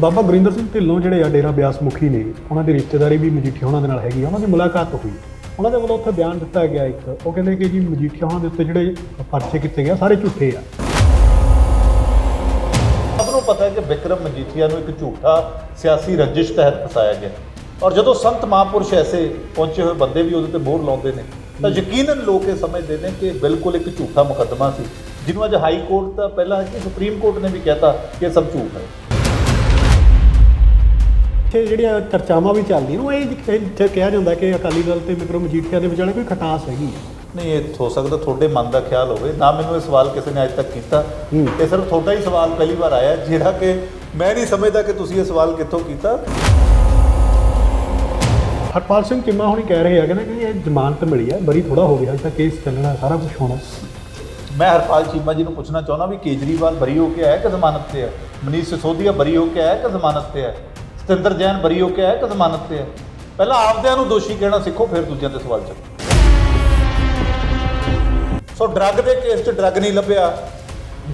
ਬਾਬਾ ਗੁਰਿੰਦਰ ਸਿੰਘ ਢਿੱਲੋਂ ਜਿਹੜੇ ਆ ਡੇਰਾ ਬਿਆਸ ਮੁਖੀ ਨੇ ਉਹਨਾਂ ਦੀ ਰਿਸ਼ਤੇਦਾਰੀ ਵੀ ਮਜੀਠੀਆ ਉਹਨਾਂ ਦੇ ਨਾਲ ਹੈਗੀ ਆ ਉਹਨਾਂ ਦੀ ਮੁਲਾਕਾਤ ਹੋਈ। ਉਹਨਾਂ ਦੇ ਵੱਲੋਂ ਉੱਥੇ ਬਿਆਨ ਦਿੱਤਾ ਗਿਆ ਇੱਕ ਉਹ ਕਹਿੰਦੇ ਕਿ ਜੀ ਮਜੀਠੀਆ ਉਹਨਾਂ ਦੇ ਉੱਤੇ ਜਿਹੜੇ ਪਰਚੇ ਕੀਤੇ ਗਏ ਆ, ਸਾਰੇ ਝੂਠੇ ਆ। ਸਭ ਨੂੰ ਪਤਾ ਹੈ ਕਿ ਵਿਕਰਮ ਮਜੀਠੀਆ ਨੂੰ ਇੱਕ ਝੂਠਾ ਸਿਆਸੀ ਰੰਜਿਸ਼ ਤਹਿਤ ਫਸਾਇਆ ਗਿਆ। ਔਰ ਜਦੋਂ ਸੰਤ ਮਹਾਂਪੁਰਸ਼ ਐਸੇ ਪਹੁੰਚੇ ਹੋਏ ਬੰਦੇ ਵੀ ਉਹਦੇ ਤੇ ਮੋਹਰ ਲਾਉਂਦੇ ਨੇ ਤਾਂ ਯਕੀਨਨ ਲੋਕ ਇਹ ਸਮਝਦੇ ਨੇ ਕਿ ਬਿਲਕੁਲ ਇੱਕ ਝੂਠਾ ਮੁਕੱਦਮਾ ਸੀ ਜਿਹਨੂੰ ਅੱਜ ਹਾਈ ਕੋਰਟ ਦਾ ਪਹਿਲਾਂ ਕਿ ਸੁਪਰੀਮ ਕੋਰਟ ਨੇ ਵੀ ਕਹਿਤਾ ਕਿ ਇਹ ਸਭ ਝੂਠ ਹੈ। ਇੱਥੇ ਜਿਹੜੀਆਂ ਚਰਚਾਵਾਂ ਵੀ ਚੱਲਦੀਆਂ ਉਹ ਇਹ ਇੱਥੇ ਕਿਹਾ ਜਾਂਦਾ ਕਿ ਅਕਾਲੀ ਦਲ ਤੇ ਵਿਕਰਮ ਮਜੀਠੀਆ ਦੇ ਵਿਚਾਲੇ ਕੋਈ ਖਟਾਸ ਹੈਗੀ ਨਹੀਂ ਇਹ ਹੋ ਸਕਦਾ ਤੁਹਾਡੇ ਮਨ ਦਾ ਖਿਆਲ ਹੋਵੇ। ਨਾ ਮੈਨੂੰ ਇਹ ਸਵਾਲ ਕਿਸੇ ਨੇ ਅੱਜ ਤੱਕ ਕੀਤਾ। ਇਹ ਸਿਰਫ ਤੁਹਾਡਾ ਹੀ ਸਵਾਲ ਪਹਿਲੀ ਵਾਰ ਆਇਆ ਜਿਹੜਾ ਕਿ ਮੈਂ ਨਹੀਂ ਸਮਝਦਾ ਕਿ ਤੁਸੀਂ ਇਹ ਸਵਾਲ ਕਿੱਥੋਂ ਕੀਤਾ। ਹਰਪਾਲ ਸਿੰਘ ਚਿੰਮਾ ਹੁਣੀ ਕਹਿ ਰਹੇ ਹੈਗੇ ਨੇ ਕਿ ਇਹ ਜ਼ਮਾਨਤ ਮਿਲੀ ਹੈ ਬਰੀ ਥੋੜਾ ਹੋ ਗਿਆ ਤਾਂ ਕੇਸ ਚੱਲਣਾ ਸਾਰਾ ਕੁਝ ਹੋਣਾ। ਮੈਂ ਹਰਪਾਲ ਚੀਮਾ ਜੀ ਨੂੰ ਪੁੱਛਣਾ ਚਾਹੁੰਦਾ ਵੀ ਕੇਜਰੀਵਾਲ ਬਰੀ ਹੋ ਕੇ ਆਇਆ ਕਿ ਜ਼ਮਾਨਤ ਤੇ ਹੈ? ਮਨੀਸ਼ ਸਿਸੋਦੀਆ ਬਰੀ ਹੋ ਕੇ ਆਇਆ ਕਿ ਜ਼ਮਾਨਤ ਤੇ ਹੈ? ਸਤਿੰਦਰ ਜੈਨ ਬਰੀ ਹੋ ਕੇ ਆਇਆ ਕਿ ਜ਼ਮਾਨਤ ਤੇ ਹੈ ਪਹਿਲਾਂ ਆਪਦਿਆਂ ਨੂੰ ਦੋਸ਼ੀ ਕਹਿਣਾ ਸਿੱਖੋ ਫਿਰ ਦੂਜਿਆਂ ਤੇ ਸਵਾਲ ਚੱਕੋ। ਸੋ ਡਰੱਗ ਦੇ ਕੇਸ 'ਚ ਡਰੱਗ ਨਹੀਂ ਲੱਭਿਆ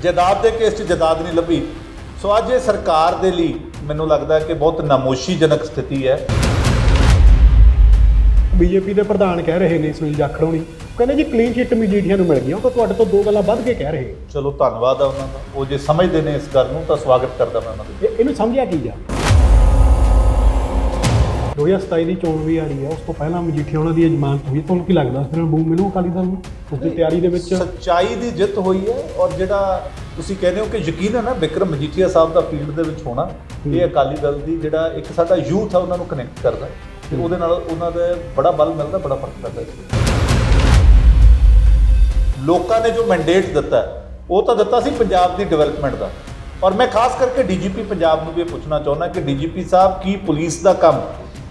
ਜਾਇਦਾਦ ਦੇ ਕੇਸ 'ਚ ਜਾਇਦਾਦ ਨਹੀਂ ਲੱਭੀ। ਸੋ ਅੱਜ ਇਹ ਸਰਕਾਰ ਦੇ ਲਈ ਮੈਨੂੰ ਲੱਗਦਾ ਕਿ ਬਹੁਤ ਨਾਮੋਸ਼ੀਜਨਕ ਸਥਿਤੀ ਹੈ। ਬੀਜੇਪੀ ਦੇ ਪ੍ਰਧਾਨ ਕਹਿ ਰਹੇ ਨੇ ਸੁਨੀਲ ਜਾਖੜ ਹੋਣੀ ਉਹ ਕਹਿੰਦੇ ਜੀ ਕਲੀਨ ਚਿੱਟ ਮਜੀਠੀਆ ਨੂੰ ਮਿਲ ਗਈ ਉਹ ਤਾਂ ਤੁਹਾਡੇ ਤੋਂ ਦੋ ਗੱਲਾਂ ਵੱਧ ਕੇ ਕਹਿ ਰਹੇ। ਚਲੋ ਧੰਨਵਾਦ ਆ ਉਹਨਾਂ ਦਾ ਉਹ ਜੇ ਸਮਝਦੇ ਨੇ ਇਸ ਗੱਲ ਨੂੰ ਤਾਂ ਸਵਾਗਤ ਕਰਦਾ ਮੈਂ ਉਹਨਾਂ ਦਾ। ਇਹ- ਇਹਨੂੰ ਸਮਝਿਆ ਕੀ ਜਾ? 2027 ਦੀ ਚੋਣ ਵੀ ਆ ਰਹੀ ਹੈ ਉਸ ਤੋਂ ਪਹਿਲਾਂ ਮਜੀਠੀਆ ਉਹਨਾਂ ਦੀ ਜ਼ਮਾਨਤ ਹੋਈ ਤੁਹਾਨੂੰ ਕੀ ਲੱਗਦਾ? ਦਿਨ ਬੂਮ ਮਿਲੂ ਅਕਾਲੀ ਦਲ ਨੂੰ? ਉਸ ਦੀ ਤਿਆਰੀ ਦੇ ਵਿੱਚ? ਸੱਚਾਈ ਦੀ ਜਿੱਤ ਹੋਈ ਹੈ ਔਰ ਜਿਹੜਾ ਤੁਸੀਂ ਕਹਿੰਦੇ ਹੋ ਕਿ ਯਕੀਨਨ ਹੈ ਵਿਕਰਮ ਮਜੀਠੀਆ ਸਾਹਿਬ ਦਾ ਫੀਲਡ ਦੇ ਵਿੱਚ ਹੋਣਾ ਇਹ ਅਕਾਲੀ ਦਲ ਦੀ ਜਿਹੜਾ ਇੱਕ ਸਾਡਾ ਯੂਥ ਹੈ ਉਹਨਾਂ ਨੂੰ ਕਨੈਕਟ ਕਰਦਾ ਤੇ ਉਹਦੇ ਨਾਲ ਉਹਨਾਂ ਦਾ ਬੜਾ ਬਲ ਮਿਲਦਾ ਬੜਾ ਫ਼ਰਕ ਪੈਂਦਾ ਇਸ। ਲੋਕਾਂ ਨੇ ਜੋ ਮੈਂਡੇਟ ਦਿੱਤਾ ਹੈ, ਉਹ ਤਾਂ ਦਿੱਤਾ ਸੀ ਪੰਜਾਬ ਦੀ ਡਿਵੈਲਪਮੈਂਟ ਦਾ। ਔਰ ਮੈਂ ਖਾਸ ਕਰਕੇ ਡੀਜੀਪੀ ਪੰਜਾਬ ਨੂੰ ਵੀ ਇਹ ਪੁੱਛਣਾ ਚਾਹੁੰਦਾ ਕਿ ਡੀਜੀਪੀ ਸਾਹਿਬ ਕੀ ਪੁਲਿਸ ਦਾ ਕੰਮ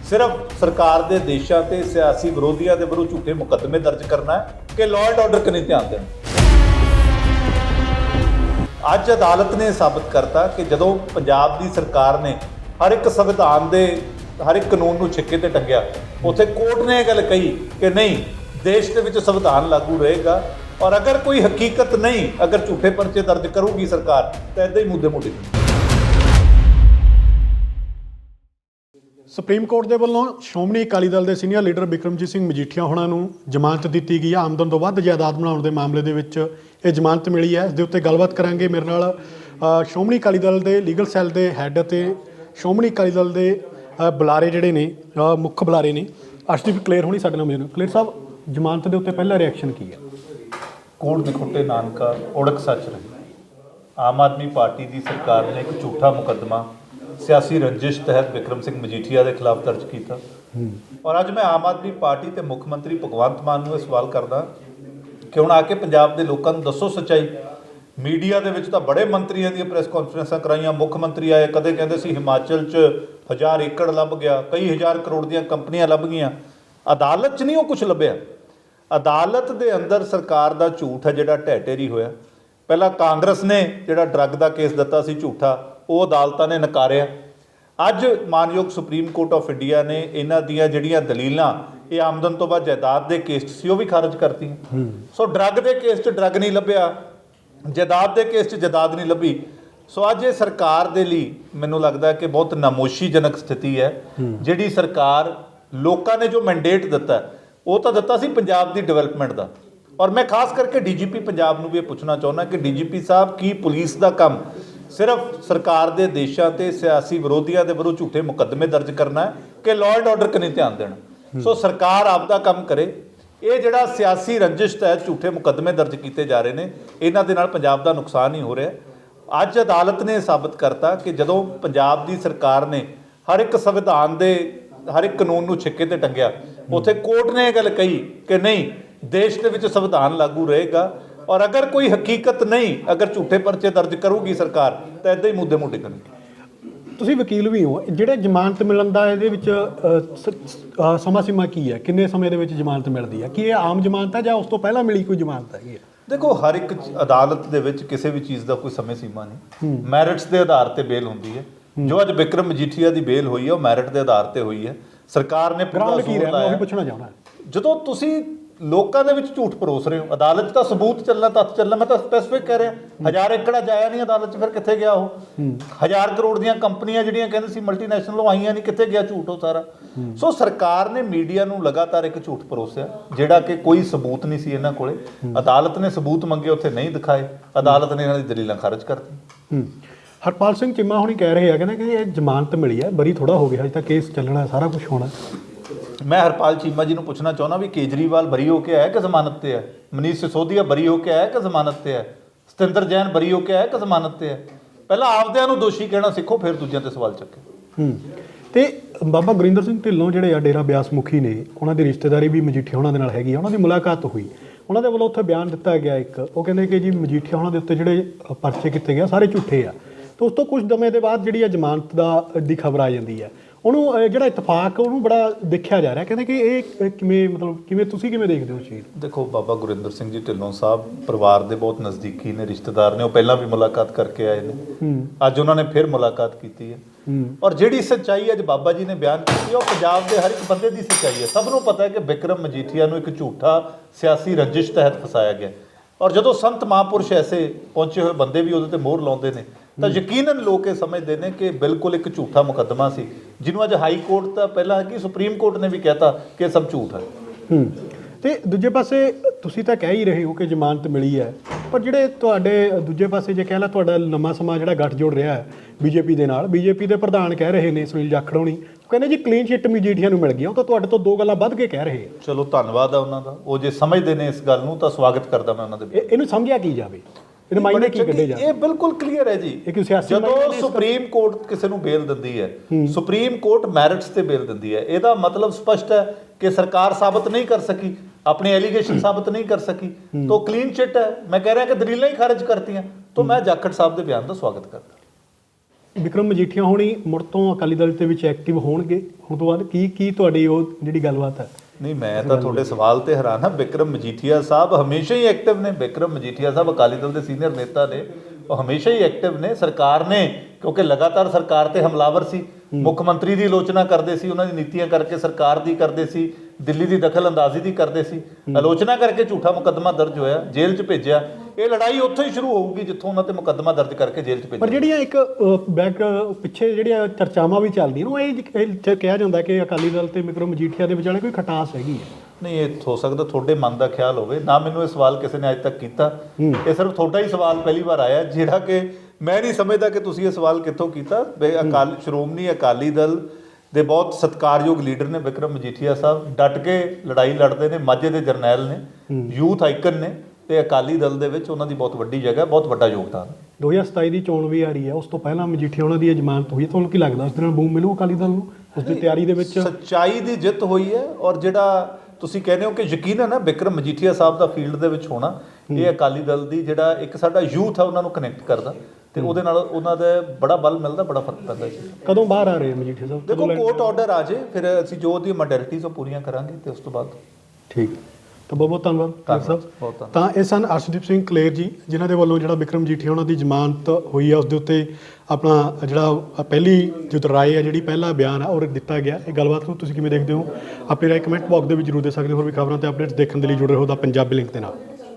ਸਿਰਫ ਸਰਕਾਰ ਦੇ ਦੇਸ਼ਾਂ ਤੇ ਸਿਆਸੀ ਵਿਰੋਧੀਆਂ ਦੇ ਵਿਰੁੱਧ ਝੂਠੇ ਮੁਕੱਦਮੇ ਦਰਜ ਕਰਨਾ ਹੈ ਕਿ ਲਾਅ ਐਂਡ ਆਰਡਰ ਕਨੀ ਧਿਆਨ ਦੇਣਾ? ਅੱਜ ਅਦਾਲਤ ਨੇ ਸਾਬਤ ਕਰਤਾ ਕਿ ਜਦੋਂ ਪੰਜਾਬ ਦੀ ਸਰਕਾਰ ਨੇ ਹਰ ਇੱਕ ਸੰਵਿਧਾਨ ਦੇ, ਹਰ ਇੱਕ ਕਾਨੂੰਨ ਨੂੰ ਛਿੱਕੇ ਤੇ ਟੰਗਿਆ, ਉੱਥੇ ਕੋਰਟ ਨੇ ਇਹ ਗੱਲ ਕਹੀ ਕਿ ਨਹੀਂ, ਦੇਸ਼ ਦੇ ਵਿੱਚ ਸੰਵਿਧਾਨ ਲਾਗੂ ਰਹੇਗਾ ਔਰ ਅਗਰ ਕੋਈ ਹਕੀਕਤ ਨਹੀਂ, ਅਗਰ ਝੂਠੇ ਪਰਚੇ ਦਰਜ ਕਰੂਗੀ ਸਰਕਾਰ, ਤਾਂ ਇਦਾਂ ਹੀ ਮੁੱਦੇ ਮੋਢੇ ਸੁਪਰੀਮ ਕੋਰਟ ਦੇ ਵੱਲੋਂ ਸ਼੍ਰੋਮਣੀ ਅਕਾਲੀ ਦਲ ਦੇ ਸੀਨੀਅਰ ਲੀਡਰ ਬਿਕਰਮਜੀਤ ਸਿੰਘ ਮਜੀਠੀਆ ਹੋਣਾ ਨੂੰ ਜ਼ਮਾਨਤ ਦਿੱਤੀ ਗਈ ਹੈ। ਆਮਦਨ ਤੋਂ ਵੱਧ ਜਾਇਦਾਦ ਬਣਾਉਣ ਦੇ ਮਾਮਲੇ ਦੇ ਵਿੱਚ ਇਹ ਜ਼ਮਾਨਤ ਮਿਲੀ ਹੈ। ਇਸ ਦੇ ਉੱਤੇ ਗੱਲਬਾਤ ਕਰਾਂਗੇ। ਮੇਰੇ ਨਾਲ ਸ਼੍ਰੋਮਣੀ ਅਕਾਲੀ ਦਲ ਦੇ ਲੀਗਲ ਸੈੱਲ ਦੇ ਹੈੱਡ ਅਤੇ ਸ਼੍ਰੋਮਣੀ ਅਕਾਲੀ ਦਲ ਦੇ ਬੁਲਾਰੇ ਜਿਹੜੇ ਨੇ ਮੁੱਖ ਬੁਲਾਰੇ ਨੇ। ਅਰਸ਼ਦੀਪ ਕਲੇਰ ਹੋਣੀ ਸਾਡੇ ਨਾਲ ਮਿਲਣ ਕਲੇਰ ਸਾਹਿਬ, ਜ਼ਮਾਨਤ ਦੇ ਉੱਤੇ ਪਹਿਲਾ ਰਿਐਕਸ਼ਨ ਕੀ ਹੈ? ਕੋਟ ਨਿਖੁੱਟੇ ਨਾਨਕਾ ਓੜਕ ਸੱਚ ਰਹੀ? ਆਮ ਆਦਮੀ ਪਾਰਟੀ ਦੀ ਸਰਕਾਰ ਨੇ ਇੱਕ ਝੂਠਾ ਮੁਕੱਦਮਾ ਸਿਆਸੀ ਰੰਜਿਸ਼ ਤਹਿਤ ਵਿਕਰਮ ਸਿੰਘ ਮਜੀਠੀਆ ਦੇ ਖਿਲਾਫ ਦਰਜ ਕੀਤਾ। ਔਰ ਅੱਜ ਮੈਂ ਆਮ ਆਦਮੀ ਪਾਰਟੀ ਤੇ ਮੁੱਖ ਮੰਤਰੀ ਭਗਵੰਤ ਮਾਨ ਨੂੰ ਇਹ ਸਵਾਲ ਕਰਦਾ ਕਿ ਹੁਣ ਆ ਕੇ ਪੰਜਾਬ ਦੇ ਲੋਕਾਂ ਨੂੰ ਦੱਸੋ ਸੱਚਾਈ। ਮੀਡੀਆ ਦੇ ਵਿੱਚ ਤਾਂ ਬੜੇ ਮੰਤਰੀਆਂ ਦੀਆਂ ਪ੍ਰੈਸ ਕਾਨਫਰੰਸਾਂ ਕਰਾਈਆਂ। ਮੁੱਖ ਮੰਤਰੀ ਆਏ, ਕਦੇ ਕਹਿੰਦੇ ਸੀ ਹਿਮਾਚਲ 'ਚ ਹਜ਼ਾਰ ਏਕੜ ਲੱਭ ਗਿਆ, ਕਈ ਹਜ਼ਾਰ ਕਰੋੜ ਦੀਆਂ ਕੰਪਨੀਆਂ ਲੱਭ ਗਈਆਂ। ਅਦਾਲਤ 'ਚ ਨਹੀਂ ਉਹ ਕੁਝ ਲੱਭਿਆ। ਅਦਾਲਤ ਦੇ ਅੰਦਰ ਸਰਕਾਰ ਦਾ ਝੂਠ ਹੈ ਜਿਹੜਾ ਢਹਿ ਢੇਰੀ ਹੋਇਆ। ਪਹਿਲਾਂ ਕਾਂਗਰਸ ਨੇ ਜਿਹੜਾ ਡਰੱਗ ਦਾ ਕੇਸ ਦਿੱਤਾ ਸੀ ਝੂਠਾ ਉਹ ਅਦਾਲਤਾਂ ਨੇ ਨਕਾਰਿਆ। ਅੱਜ ਮਾਨਯੋਗ ਸੁਪਰੀਮ ਕੋਰਟ ਆਫ ਇੰਡੀਆ ਨੇ ਇਹਨਾਂ ਦੀਆਂ ਜਿਹੜੀਆਂ ਦਲੀਲਾਂ ਇਹ ਆਮਦਨ ਤੋਂ ਬਾਅਦ ਜਾਇਦਾਦ ਦੇ ਕੇਸ 'ਚ ਸੀ ਉਹ ਵੀ ਖਾਰਜ ਕਰਤੀਆਂ। ਸੋ ਡਰੱਗ ਦੇ ਕੇਸ 'ਚ ਡਰੱਗ ਨਹੀਂ ਲੱਭਿਆ ਜਾਇਦਾਦ ਦੇ ਕੇਸ 'ਚ ਜਾਇਦਾਦ ਨਹੀਂ ਲੱਭੀ। ਸੋ ਅੱਜ ਇਹ ਸਰਕਾਰ ਦੇ ਲਈ ਮੈਨੂੰ ਲੱਗਦਾ ਕਿ ਬਹੁਤ ਨਾਮੋਸ਼ੀਜਨਕ ਸਥਿਤੀ ਹੈ ਜਿਹੜੀ ਸਰਕਾਰ ਲੋਕਾਂ ਨੇ ਜੋ ਮੈਂਡੇਟ ਦਿੱਤਾ ਉਹ ਤਾਂ ਦਿੱਤਾ ਸੀ ਪੰਜਾਬ ਦੀ ਡਿਵੈਲਪਮੈਂਟ ਦਾ। ਔਰ ਮੈਂ ਖਾਸ ਕਰਕੇ ਡੀਜੀਪੀ ਪੰਜਾਬ ਨੂੰ ਵੀ ਇਹ ਪੁੱਛਣਾ ਚਾਹੁੰਦਾ ਕਿ ਡੀਜੀਪੀ ਸਾਹਿਬ ਕੀ ਪੁਲਿਸ ਦਾ ਕੰਮ ਸਿਰਫ ਸਰਕਾਰ ਦੇ ਦੇਸ਼ਾਂ ਤੇ ਸਿਆਸੀ ਵਿਰੋਧੀਆਂ ਦੇ ਵਿਰੁੱਧ ਝੂਠੇ ਮੁਕੱਦਮੇ ਦਰਜ ਕਰਨਾ ਹੈ ਕਿ ਲਾਅ ਐਂਡ ਆਰਡਰ ਕਨੀ ਧਿਆਨ ਦੇਣਾ। ਸੋ ਸਰਕਾਰ ਆਪਦਾ ਕੰਮ ਕਰੇ। ਇਹ ਜਿਹੜਾ ਸਿਆਸੀ ਰੰਜਿਸ਼ ਤਹਿਤ ਝੂਠੇ ਮੁਕੱਦਮੇ ਦਰਜ ਕੀਤੇ ਜਾ ਰਹੇ ਨੇ ਇਹਨਾਂ ਦੇ ਨਾਲ ਪੰਜਾਬ ਦਾ ਨੁਕਸਾਨ ਹੀ ਹੋ ਰਿਹਾ ਅੱਜ ਅਦਾਲਤ ਨੇ ਸਾਬਤ ਕਰਤਾ ਕਿ ਜਦੋਂ ਪੰਜਾਬ ਦੀ ਸਰਕਾਰ ਨੇ ਹਰ ਇੱਕ ਸੰਵਿਧਾਨ ਦੇ ਹਰ ਇੱਕ ਕਾਨੂੰਨ ਨੂੰ ਛਿੱਕੇ ਤੇ ਟੰਗਿਆ ਉੱਥੇ ਕੋਰਟ ਨੇ ਇਹ ਗੱਲ ਕਹੀ ਕਿ ਨਹੀਂ ਦੇਸ਼ ਦੇ ਵਿੱਚ ਸੰਵਿਧਾਨ ਲਾਗੂ ਰਹੇਗਾ। ਔਰ ਅਗਰ ਕੋਈ ਹਕੀਕਤ ਨਹੀਂ ਅਗਰ ਝੂਠੇ ਪਰਚੇ ਦਰਜ ਕਰੂਗੀ ਸਰਕਾਰ ਤਾਂ ਇਦਾਂ ਹੀ ਮੁੱਦੇ ਮੋਢੇ ਕਰਨਗੇ। ਤੁਸੀਂ ਵਕੀਲ ਵੀ ਹੋ। ਜਿਹੜੇ ਜ਼ਮਾਨਤ ਮਿਲਣ ਦਾ ਇਹਦੇ ਵਿੱਚ ਅ, ਸਮਾਂ ਸੀਮਾ ਕੀ ਹੈ? ਕਿੰਨੇ ਸਮੇਂ ਦੇ ਵਿੱਚ ਜ਼ਮਾਨਤ ਮਿਲਦੀ ਹੈ? ਕੀ ਇਹ ਆਮ ਜ਼ਮਾਨਤ ਹੈ ਜਾਂ ਉਸ ਤੋਂ ਪਹਿਲਾਂ ਮਿਲੀ ਕੋਈ ਜ਼ਮਾਨਤ ਹੈਗੀ ਹੈ? ਦੇਖੋ ਹਰ ਇੱਕ ਚ- ਅਦਾਲਤ ਦੇ ਵਿੱਚ ਕਿਸੇ ਵੀ ਚੀਜ਼ ਦਾ ਕੋਈ ਸਮੇਂ ਸੀਮਾ ਨਹੀਂ। ਮੈਰਿਟਸ ਦੇ ਆਧਾਰ ਤੇ ਬੇਲ ਹੁੰਦੀ ਹੈ। ਜੋ ਅੱਜ ਵਿਕਰਮ ਮਜੀਠੀਆ ਦੀ ਬੇਲ ਹੋਈ ਹੈ ਉਹ ਮੈਰਿਟ ਦੇ ਆਧਾਰ ਤੇ ਹੋਈ ਹੈ। ਸਰਕਾਰ ਨੇ ਪੂਰਾ ਗਰਾਊਂਡ ਕੀ ਜ਼ੋਰ ਰਿਹਾ ਮੈਂ ਉਹੀ ਲਾਇਆ। ਪੁੱਛਣਾ ਚਾਹੁੰਦਾ। ਜਦੋਂ ਤੁਸੀਂ ਲੋਕਾਂ ਦੇ ਵਿੱਚ ਝੂਠ ਪਰੋਸ ਰਹੇ ਹੋ। ਅਦਾਲਤ ਤਾਂ ਸਬੂਤ ਚੱਲਣਾ ਤੱਥ ਚੱਲਣਾ ਮੈਂ ਤਾਂ ਸਪੈਸੀਫਿਕ ਕਹਿ ਰਿਹਾ। ਹਜ਼ਾਰ ਏਕੜਾ ਜਾਇਆ ਨਹੀਂ ਅਦਾਲਤ 'ਚ ਫਿਰ ਕਿੱਥੇ ਗਿਆ ਉਹ? ਹਜ਼ਾਰ ਕਰੋੜ ਦੀਆਂ ਕੰਪਨੀਆਂ ਜਿਹੜੀਆਂ ਕਹਿੰਦੇ ਸੀ ਮਲਟੀਨੈਸ਼ਨਲ ਉਹ ਆਈਆਂ ਨਹੀਂ ਕਿੱਥੇ ਗਿਆ ਝੂਠ ਉਹ ਸਾਰਾ? ਸੋ ਸਰਕਾਰ ਨੇ ਮੀਡੀਆ ਨੂੰ ਲਗਾਤਾਰ ਇੱਕ ਝੂਠ ਪਰੋਸਿਆ ਜਿਹੜਾ ਕਿ ਕੋਈ ਸਬੂਤ ਨਹੀਂ ਸੀ ਇਹਨਾਂ ਕੋਲੇ। ਅਦਾਲਤ ਨੇ ਸਬੂਤ ਮੰਗੇ ਉੱਥੇ ਨਹੀਂ ਦਿਖਾਏ। ਅਦਾਲਤ ਨੇ ਇਹਨਾਂ ਦੀ ਦਲੀਲਾਂ ਖਾਰਜ ਕਰਤੀ ਹਰਪਾਲ ਸਿੰਘ ਚਿੰਮਾ ਹੁਣੀ ਕਹਿ ਰਹੇ ਆ ਕਹਿੰਦੇ ਕਿ ਇਹ ਜ਼ਮਾਨਤ ਮਿਲੀ ਹੈ ਬਰੀ ਥੋੜਾ ਹੋ ਗਿਆ ਹਜੇ ਤਾਂ ਕੇਸ ਚੱਲਣਾ ਸਾਰਾ ਕੁਝ ਹੋਣਾ। ਮੈਂ ਹਰਪਾਲ ਚੀਮਾ ਜੀ ਨੂੰ ਪੁੱਛਣਾ ਚਾਹੁੰਦਾ ਵੀ ਕੇਜਰੀਵਾਲ ਬਰੀ ਹੋ ਕੇ ਆਇਆ ਕਿ ਜ਼ਮਾਨਤ ਤੇ ਹੈ? ਮਨੀਸ਼ ਸਿਸੋਦੀਆ ਬਰੀ ਹੋ ਕੇ ਆਇਆ ਕਿ ਜ਼ਮਾਨਤ ਤੇ ਹੈ? ਸਤਿੰਦਰ ਜੈਨ ਬਰੀ ਹੋ ਕੇ ਆਇਆ ਕਿ ਜ਼ਮਾਨਤ ਤੇ ਹੈ? ਪਹਿਲਾਂ ਆਪਦਿਆਂ ਨੂੰ ਦੋਸ਼ੀ ਕਹਿਣਾ ਸਿੱਖੋ ਫਿਰ ਦੂਜਿਆਂ ਤੇ ਸਵਾਲ ਚੱਕੋ। ਹੂੰ। ਤੇ ਬਾਬਾ ਗੁਰਿੰਦਰ ਸਿੰਘ ਢਿੱਲੋਂ ਜਿਹੜੇ ਆ ਡੇਰਾ ਬਿਆਸ ਮੁਖੀ ਨੇ ਉਹਨਾਂ ਦੀ ਰਿਸ਼ਤੇਦਾਰੀ ਵੀ ਮਜੀਠੀਆ ਉਹਨਾਂ ਦੇ ਨਾਲ ਹੈਗੀ ਆ ਉਹਨਾਂ ਦੀ ਮੁਲਾਕਾਤ ਹੋਈ। ਉਹਨਾਂ ਦੇ ਵੱਲੋਂ ਉੱਥੇ ਬਿਆਨ ਦਿੱਤਾ ਗਿਆ ਇੱਕ ਉਹ ਕਹਿੰਦੇ ਕਿ ਜੀ ਮਜੀਠੀਆ ਉਹਨਾਂ ਦੇ ਉੱਤੇ ਜਿਹੜੇ ਪਰਚੇ ਕੀਤੇ ਗਏ ਆ, ਸਾਰੇ ਝੂਠੇ ਆ। ਤੇ ਉਸ ਤੋਂ ਕੁਝ ਸਮੇਂ ਦੇ ਬਾਅਦ ਜਿਹੜੀ ਆ ਜ਼ਮਾਨਤ ਦਾ ਦੀ ਖਬਰ ਆ ਜਾਂਦੀ ਹੈ ਉਹਨੂੰ ਜਿਹੜਾ ਇਤਫਾਕ ਉਹਨੂੰ ਬੜਾ ਦੇਖਿਆ ਜਾ ਰਿਹਾ। ਕਹਿੰਦੇ ਕਿ ਇਹ ਕਿਵੇਂ ਮਤਲਬ ਕਿਵੇਂ ਤੁਸੀਂ ਕਿਵੇਂ ਦੇਖਦੇ ਹੋ ਚੀਜ਼? ਦੇਖੋ ਬਾਬਾ ਗੁਰਿੰਦਰ ਸਿੰਘ ਜੀ ਢਿੱਲੋਂ ਸਾਹਿਬ ਪਰਿਵਾਰ ਦੇ ਬਹੁਤ ਨਜ਼ਦੀਕੀ ਨੇ ਰਿਸ਼ਤੇਦਾਰ ਨੇ। ਉਹ ਪਹਿਲਾਂ ਵੀ ਮੁਲਾਕਾਤ ਕਰਕੇ ਆਏ ਨੇ। ਹੂੰ। ਅੱਜ ਉਹਨਾਂ ਨੇ ਫਿਰ ਮੁਲਾਕਾਤ ਕੀਤੀ ਹੈ। ਹੂੰ। ਔਰ ਜਿਹੜੀ ਸੱਚਾਈ ਅੱਜ ਬਾਬਾ ਜੀ ਨੇ ਬਿਆਨ ਕੀਤੀ ਹੈ, ਉਹ ਪੰਜਾਬ ਦੇ ਹਰ ਇੱਕ ਬੰਦੇ ਦੀ ਸੱਚਾਈ ਹੈ। ਸਭ ਨੂੰ ਪਤਾ ਹੈ ਕਿ ਵਿਕਰਮ ਮਜੀਠੀਆ ਨੂੰ ਇੱਕ ਝੂਠਾ ਸਿਆਸੀ ਰੰਜਿਸ਼ ਤਹਿਤ ਫਸਾਇਆ ਗਿਆ। ਔਰ ਜਦੋਂ ਸੰਤ ਮਹਾਂਪੁਰਸ਼ ਐਸੇ ਪਹੁੰਚੇ ਹੋਏ ਬੰਦੇ ਵੀ ਉਹਦੇ ਤੇ ਮੋਹਰ ਲਾਉਂਦੇ ਨੇ ਤਾਂ ਯਕੀਨਨ ਲੋਕ ਇਹ ਸਮਝਦੇ ਨੇ ਕਿ ਬਿਲਕੁਲ ਇੱਕ ਝੂਠਾ ਮੁਕੱਦਮਾ ਸੀ ਜਿਹਨੂੰ ਅੱਜ ਹਾਈ ਕੋਰਟ ਤਾਂ ਪਹਿਲਾਂ ਕਿ ਸੁਪਰੀਮ ਕੋਰਟ ਨੇ ਵੀ ਕਹਿਤਾ ਕਿ ਸਭ ਝੂਠ ਹੈ। ਹੂੰ। ਤੇ ਦੂਜੇ ਪਾਸੇ ਤੁਸੀਂ ਤਾਂ ਕਹਿ ਹੀ ਰਹੇ ਹੋ ਕਿ ਜ਼ਮਾਨਤ ਮਿਲੀ ਹੈ ਪਰ ਜਿਹੜੇ ਤੁਹਾਡੇ ਦੂਜੇ ਪਾਸੇ ਜੇ ਕਹਿ ਲਾ ਤੁਹਾਡਾ ਲੰਮਾ ਸਮਾਂ ਜਿਹੜਾ ਗੱਠ ਜੋੜ ਰਿਹਾ ਹੈ ਬੀਜੇਪੀ ਦੇ ਨਾਲ ਬੀਜੇਪੀ ਦੇ ਪ੍ਰਧਾਨ ਕਹਿ ਰਹੇ ਨੇ ਸੁਨੀਲ ਜਾਖੜੋਣੀ ਕਹਿੰਦੇ ਜੀ ਕਲੀਨ ਚਿੱਟ ਮਜੀਠੀਆ ਨੂੰ ਮਿਲ ਗਈ ਉਹ ਤਾਂ ਤੁਹਾਡੇ ਤੋਂ ਦੋ ਗੱਲਾਂ ਵੱਧ ਕੇ ਕਹਿ ਰਹੇ ਚਲੋ ਧੰਨਵਾਦ ਆ ਉਹਨਾਂ ਦਾ ਉਹ ਜੇ ਸਮਝਦੇ ਨੇ ਇਸ ਗੱਲ ਨੂੰ ਤਾਂ ਸਵਾਗਤ ਕਰਦਾ ਮੈਂ ਉਹਨਾਂ ਦੇ ਇਹ- ਇਹਨੂੰ ਸਮਝਿਆ ਕੀ ਜਾਵੇ? ਮਾਇਨੇ ਕੀ ਕੱਢੇ ਜਾਣ ਇਹ ਬਿਲਕੁਲ ਕਲੀਅਰ ਹੈ ਜੀ। ਇਹ ਸਿਆਸੀ ਜਦੋਂ ਸੁਪਰੀਮ ਕੋਰਟ ਕਿਸੇ ਨੂੰ ਬੇਲ ਦਿੰਦੀ ਹੈ ਸੁਪਰੀਮ ਕੋਰਟ ਮੈਰਿਟਸ ਤੇ ਬੇਲ ਦਿੰਦੀ ਹੈ। ਇਹਦਾ ਮਤਲਬ ਸਪਸ਼ਟ ਹੈ ਕਿ ਸਰਕਾਰ ਸਾਬਤ ਨਹੀਂ ਕਰ ਸਕੀ ਆਪਣੇ ਐਲੀਗੇਸ਼ਨ ਸਾਬਤ ਨਹੀਂ ਕਰ ਸਕੀ। ਤਾਂ ਕਲੀਨ ਚਿੱਟ ਹੈ। ਮੈਂ ਕਹਿ ਰਿਹਾ ਕਿ ਦਲੀਲਾਂ ਹੀ ਖਾਰਜ ਕਰਤੀਆਂ। ਤਾਂ ਮੈਂ ਜਾਖੜ ਸਾਹਿਬ ਦੇ ਬਿਆਨ ਦਾ ਸਵਾਗਤ ਕਰਦਾ ਵਿਕਰਮ ਮਜੀਠੀਆ ਹੋਣੀ ਮੁੜ ਤੋਂ ਅਕਾਲੀ ਦਲ ਦੇ ਵਿੱਚ ਐਕਟਿਵ ਹੋਣਗੇ। ਹੁਣ ਤੋਂ ਬਾਅਦ ਕੀ ਕੀ ਤੁਹਾਡੀ ਉਹ ਜਿਹੜੀ ਗੱਲਬਾਤ ਹੈ? ਨਹੀਂ ਮੈਂ ਤਾਂ ਤੁਹਾਡੇ ਸਵਾਲ ਤੇ ਹੈਰਾਨ ਹਾਂ। ਵਿਕਰਮ ਮਜੀਠੀਆ ਸਾਹਿਬ ਹਮੇਸ਼ਾ ਹੀ ਐਕਟਿਵ ਨੇ। ਵਿਕਰਮ ਮਜੀਠੀਆ ਸਾਹਿਬ ਅਕਾਲੀ ਦਲ ਦੇ ਸੀਨੀਅਰ ਨੇਤਾ ਨੇ। ਉਹ ਹਮੇਸ਼ਾ ਹੀ ਐਕਟਿਵ ਨੇ। ਸਰਕਾਰ ਨੇ ਕਿਉਂਕਿ ਲਗਾਤਾਰ ਸਰਕਾਰ ਤੇ ਹਮਲਾਵਰ ਸੀ। ਮੁੱਖ ਮੰਤਰੀ ਦੀ ਆਲੋਚਨਾ ਕਰਦੇ ਸੀ। ਉਹਨਾਂ ਦੀ ਨੀਤੀਆਂ ਕਰਕੇ ਸਰਕਾਰ ਦੀ ਕਰਦੇ ਸੀ। ਦਿੱਲੀ ਦੀ ਦਖਲ ਅੰਦਾਜ਼ੀ ਦੀ ਕਰਦੇ ਸੀ। ਆਲੋਚਨਾ ਕਰਕੇ ਝੂਠਾ ਮੁਕੱਦਮਾ ਦਰਜ ਹੋਇਆ ਜੇਲ੍ਹ 'ਚ ਭੇਜਿਆ। ਇਹ ਲੜਾਈ ਉੱਥੋਂ ਹੀ ਸ਼ੁਰੂ ਹੋਊਗੀ ਜਿੱਥੋਂ ਉਹਨਾਂ ਤੇ ਮੁਕੱਦਮਾ ਦਰਜ ਕਰਕੇ ਜੇਲ੍ਹ 'ਚ ਪਰ ਭੇਜਿਆ ਜਿਹੜੀਆਂ ਇੱਕ ਬੈਕ ਪਿੱਛੇ ਜਿਹੜੀਆਂ ਚਰਚਾਵਾਂ ਵੀ ਚੱਲਦੀਆਂ ਨੇ ਉਹ ਇਹ ਜ- ਇਹ ਚ- ਕਿਹਾ ਜਾਂਦਾ ਕਿ ਅਕਾਲੀ ਦਲ ਤੇ ਵਿਕਰਮ ਮਜੀਠੀਆ ਦੇ ਵਿਚਾਲੇ ਕੋਈ ਖਟਾਸ ਹੈਗੀ ਹੈ। ਨਹੀਂ ਇਹ ਹੋ ਸਕਦਾ ਤੁਹਾਡੇ ਮਨ ਦਾ ਖਿਆਲ ਹੋਵੇ। ਨਾ ਮੈਨੂੰ ਇਹ ਸਵਾਲ ਕਿਸੇ ਨੇ ਅੱਜ ਤੱਕ ਕੀਤਾ। ਇਹ ਸਿਰਫ ਤੁਹਾਡਾ ਹੀ ਸਵਾਲ ਪਹਿਲੀ ਵਾਰ ਆਇਆ ਜਿਹੜਾ ਕਿ ਮੈਂ ਨਹੀਂ ਸਮਝਦਾ ਕਿ ਤੁਸੀਂ ਇਹ ਸਵਾਲ ਕਿੱਥੋਂ ਕੀਤਾ। ਬੇ- ਅਕਾਲ ਸ਼੍ਰੋਮਣੀ ਅਕਾਲੀ ਦਲ ਦੇ ਬਹੁਤ ਸਤਿਕਾਰਯੋਗ ਲੀਡਰ ਨੇ ਵਿਕਰਮ ਮਜੀਠੀਆ ਸਾਹਿਬ। ਡਟ ਕੇ ਲੜਾਈ ਲੜਦੇ ਨੇ ਮਾਝੇ ਦੇ ਜਰਨੈਲ ਨੇ ਯੂਥ ਆਈਕਨ ਨੇ ਤੇ ਅਕਾਲੀ ਦਲ ਦੇ ਵਿੱਚ ਉਹਨਾਂ ਦੀ ਬਹੁਤ ਵੱਡੀ ਜਗ੍ਹਾ ਬਹੁਤ ਵੱਡਾ ਯੋਗਦਾਨ ਹੈ। 2027 ਦੀ ਚੋਣ ਵੀ ਆ ਰਹੀ ਹੈ। ਉਸ ਤੋਂ ਪਹਿਲਾਂ ਮਜੀਠੀਆ ਉਹਨਾਂ ਦੀ ਜ਼ਮਾਨਤ ਹੋਈ ਹੈ। ਤੁਹਾਨੂੰ ਕੀ ਲੱਗਦਾ? ਉਸ ਦੇ ਨਾਲ ਬੂਮ ਮਿਲੂ ਅਕਾਲੀ ਦਲ ਨੂੰ? ਉਸ ਦੀ ਤਿਆਰੀ ਦੇ ਵਿੱਚ? ਸੱਚਾਈ ਦੀ ਜਿੱਤ ਹੋਈ ਹੈ ਔਰ ਜਿਹੜਾ ਤੁਸੀਂ ਕਹਿੰਦੇ ਹੋ ਕਿ ਯਕੀਨਨ ਹੈ ਵਿਕਰਮ ਮਜੀਠੀਆ ਸਾਹਿਬ ਦਾ ਫੀਲਡ ਦੇ ਵਿੱਚ ਹੋਣਾ ਇਹ ਅਕਾਲੀ ਦਲ ਦੀ ਜਿਹੜਾ ਇੱਕ ਸਾਡਾ ਯੂਥ ਹੈ ਉਹਨਾਂ ਨੂੰ ਕਨੈਕਟ ਕਰਦਾ ਤੇ ਉਹਦੇ ਨਾਲ ਉਹਨਾਂ ਦਾ ਬੜਾ ਬਲ ਮਿਲਦਾ ਬੜਾ ਫ਼ਰਕ ਪੈਂਦਾ ਜੀ। ਕਦੋਂ ਬਾਹਰ ਆ ਰਹੇ ਮਜੀਠੀਆ ਸਾਹਿਬ? ਦੇਖੋ ਕੋਰਟ ਆਰਡਰ ਆ ਜੇ ਫਿਰ ਅਸੀਂ ਜੋ ਉਹਦੀ ਮੋਡੈਲਿਟੀਜ਼ ਉਹ ਪੂਰੀਆਂ ਕਰਾਂਗੇ ਤੇ ਉਸ ਤੋਂ ਬਾਅਦ ਠੀਕ। ਤਾਂ ਬਹੁਤ ਬਹੁਤ ਧੰਨਵਾਦ ਧੰਨਵਾਦ, ਸਾਹਿਬ। ਤਾਂ ਇਹ ਸਨ ਅਰਸ਼ਦੀਪ ਸਿੰਘ ਕਲੇਰ ਜੀ ਜਿਨ੍ਹਾਂ ਦੇ ਵੱਲੋਂ ਜਿਹੜਾ ਵਿਕਰਮ ਜੀਠੀ ਉਹਨਾਂ ਦੀ ਜ਼ਮਾਨਤ ਹੋਈ ਹੈ ਉਸ ਦੇ ਉੱਤੇ ਆਪਣਾ ਜਿਹੜਾ ਪਹਿਲੀ ਜੋ ਰਾਏ ਹੈ ਜਿਹੜੀ ਪਹਿਲਾ ਬਿਆਨ ਹੈ ਉਹ ਦਿੱਤਾ ਗਿਆ। ਇਹ ਗੱਲਬਾਤ ਨੂੰ ਤੁਸੀਂ ਕਿਵੇਂ ਦੇਖਦੇ ਹੋ? ਆਪਣੀ ਰਾਏ ਕਮੈਂਟ ਬਾਕਸ ਦੇ ਵਿੱਚ ਜ਼ਰੂਰ ਦੇ ਸਕਦੇ ਹੋ ਹੋਰ ਵੀ ਖਬਰਾਂ ਤੇ ਅਪਡੇਟਸ ਦੇਖਣ ਦੇ ਲਈ ਜੁੜੇ ਰਹੋ ਦਾ ਪੰਜਾਬੀ ਲਿੰਕ ਦੇ ਨਾਲ।